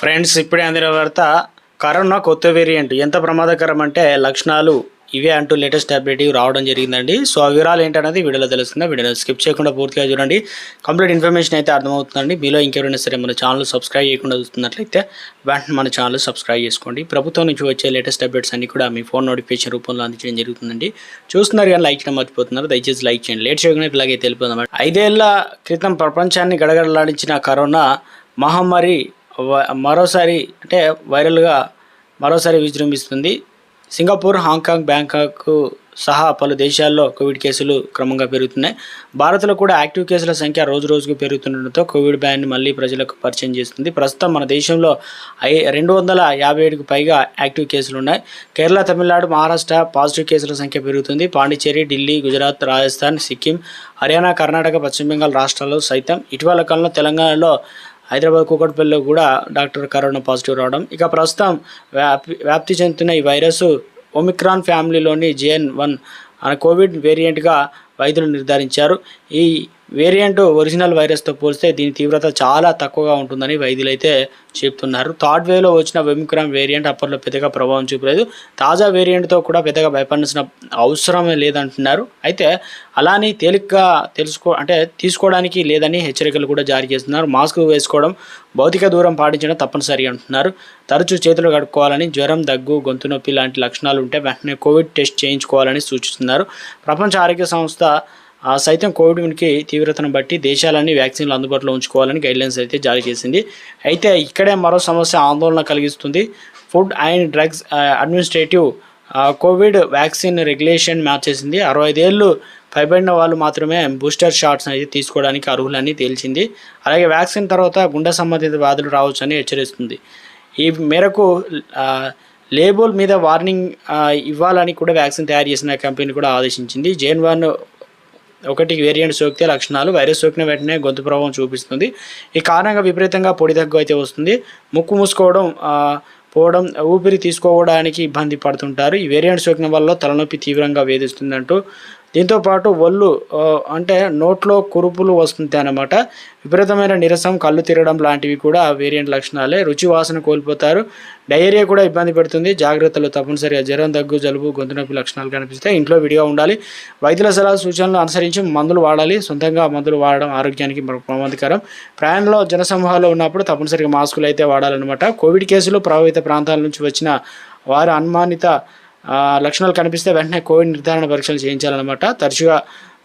Friends ఇప్పుడే అందిన వార్త కరోనా కొత్త వేరియంట్. ఎంత ప్రమాదకరం అంటే లక్షణాలు ఇవే అంటూ లేటెస్ట్ అప్డేట్ రావడం జరిగిందండి. సో ఆ వివరాలు ఏంటనేది వీడియోలో తెలుస్తుంది. వీడియో స్కిప్ చేయకుండా పూర్తిగా చూడండి. కంప్లీట్ ఇన్ఫర్మేషన్ అయితే అర్థమవుతుందండి. మీలో ఇంకెవరైనా సరే మన ఛానల్ సబ్స్క్రైబ్ చేయకుండా చూస్తున్నట్లయితే వెంటనే మన ఛానల్ సబ్స్క్రైబ్ చేసుకోండి. ప్రభుత్వం నుంచి వచ్చే లేటెస్ట్ అప్డేట్స్ అన్ని కూడా మీ ఫోన్ నోటిఫికేషన్ రూపంలో అందించడం జరుగుతుందండి. చూస్తున్నారు కానీ లైక్ చేయడం మర్చిపోతున్నారు. దయచేసి లైక్ చేయండి. లేట్ చేయకుండా ఇలాగే తెలిపోదాం ఐదేళ్ళ క్రితం ప్రపంచాన్ని గడగడలాడించిన కరోనా మహమ్మారి మరోసారి అంటే వైరల్గా మరోసారి విజృంభిస్తుంది. సింగపూర్ హాంకాంగ్ బ్యాంకాక్ సహా పలు దేశాల్లో కోవిడ్ కేసులు క్రమంగా పెరుగుతున్నాయి. భారత్లో కూడా యాక్టివ్ కేసుల సంఖ్య రోజు రోజుకు పెరుగుతుండటంతో కోవిడ్ బ్యాన్ మళ్ళీ ప్రజలకు పరిచయం చేస్తుంది. ప్రస్తుతం మన దేశంలో ఐ రెండు వందల యాభై ఏడుకు పైగా యాక్టివ్ కేసులు ఉన్నాయి. కేరళ తమిళనాడు మహారాష్ట్ర పాజిటివ్ కేసుల సంఖ్య పెరుగుతుంది. పాండిచ్చేరి ఢిల్లీ గుజరాత్ రాజస్థాన్ సిక్కిం హర్యానా కర్ణాటక పశ్చిమ బెంగాల్ రాష్ట్రాల్లో సైతం ఇటీవల కాలంలో తెలంగాణలో హైదరాబాద్ కూకట్పల్లిలో కూడా డాక్టర్ కరోనా పాజిటివ్ రావడం. ఇక ప్రస్తుతం వ్యాప్తి చెందుతున్న ఈ వైరస్ ఒమిక్రాన్ ఫ్యామిలీలోని జేఎన్ వన్ అనే కోవిడ్ వేరియంట్గా వైద్యులు నిర్ధారించారు. ఈ వేరియంట్ ఒరిజినల్ వైరస్తో పోలిస్తే దీని తీవ్రత చాలా తక్కువగా ఉంటుందని వైద్యులు అయితే చెప్తున్నారు. థర్డ్ వేవ్లో వచ్చిన వెమిక్రామ్ వేరియంట్ అప్పట్లో పెద్దగా ప్రభావం చూపలేదు. తాజా వేరియంట్తో కూడా పెద్దగా భయపడాల్సిన అవసరమే లేదంటున్నారు. అయితే అలానే తేలిగ్గా తెలుసుకో అంటే తీసుకోవడానికి లేదని హెచ్చరికలు కూడా జారీ చేస్తున్నారు. మాస్క్ వేసుకోవడం భౌతిక దూరం పాటించడం తప్పనిసరి అంటున్నారు. తరచూ చేతులు కడుక్కోవాలని జ్వరం దగ్గు గొంతు నొప్పి లాంటి లక్షణాలు ఉంటే వెంటనే కోవిడ్ టెస్ట్ చేయించుకోవాలని సూచిస్తున్నారు. ప్రపంచ ఆరోగ్య సంస్థ సైతం కోవిడ్ ఉనికి తీవ్రతను బట్టి దేశాలన్నీ వ్యాక్సిన్లు అందుబాటులో ఉంచుకోవాలని గైడ్లైన్స్ అయితే జారీ చేసింది. అయితే ఇక్కడే మరో సమస్య ఆందోళన కలిగిస్తుంది. Food and drugs administrative Covid vaccine regulation మార్చేసింది. అరవై ఐదేళ్ళు పైబడిన వాళ్ళు మాత్రమే బూస్టర్ షాట్స్ అయితే తీసుకోవడానికి అర్హులని తేల్చింది. అలాగే వ్యాక్సిన్ తర్వాత గుండె సంబంధిత వ్యాధులు రావచ్చని హెచ్చరిస్తుంది. ఈ మేరకు uh, లేబుల్ మీద వార్నింగ్ uh, ఇవ్వాలని కూడా వ్యాక్సిన్ తయారు చేసిన కంపెనీ కూడా ఆదేశించింది. జేన్ వన్ ఒకటి వేరియంట్ సోకితే లక్షణాలు. వైరస్ సోకిన వెంటనే గొంతు ప్రభావం చూపిస్తుంది. ఈ కారణంగా విపరీతంగా పొడి దగ్గు అయితే వస్తుంది. ముక్కు మూసుకోవడం పోవడం ఊపిరి తీసుకోవడానికి ఇబ్బంది పడుతుంటారు. ఈ వేరియంట్ సోకిన వల్ల తలనొప్పి తీవ్రంగా వేధిస్తుందంటూ దీంతో పాటు ఒళ్ళు అంటే నోట్లో కురుపులు వస్తుంది అనమాట విపరీతమైన నిరసం కళ్ళు తిరగడం లాంటివి కూడా వేరియంట్ లక్షణాలే. రుచి వాసన కోల్పోతారు. డయేరియా కూడా ఇబ్బంది పెడుతుంది. జాగ్రత్తలు తప్పనిసరిగా జ్వరం దగ్గు జలుబు గొంతు నొప్పి లక్షణాలు కనిపిస్తే ఇంట్లో విడిగా ఉండాలి. వైద్యుల సలహా సూచనలు అనుసరించి మందులు వాడాలి. సొంతంగా మందులు వాడడం ఆరోగ్యానికి ప్రమాదకరం. ప్రయాణంలో జనసమూహాల్లో ఉన్నప్పుడు తప్పనిసరిగా మాస్కులు అయితే వాడాలన్నమాట. కోవిడ్ కేసులు ప్రభావిత ప్రాంతాల నుంచి వచ్చిన వారు అనుమానిత లక్షణాలు కనిపిస్తే వెంటనే కోవిడ్ నిర్ధారణ పరీక్షలు చేయించాలన్నమాట. తరచుగా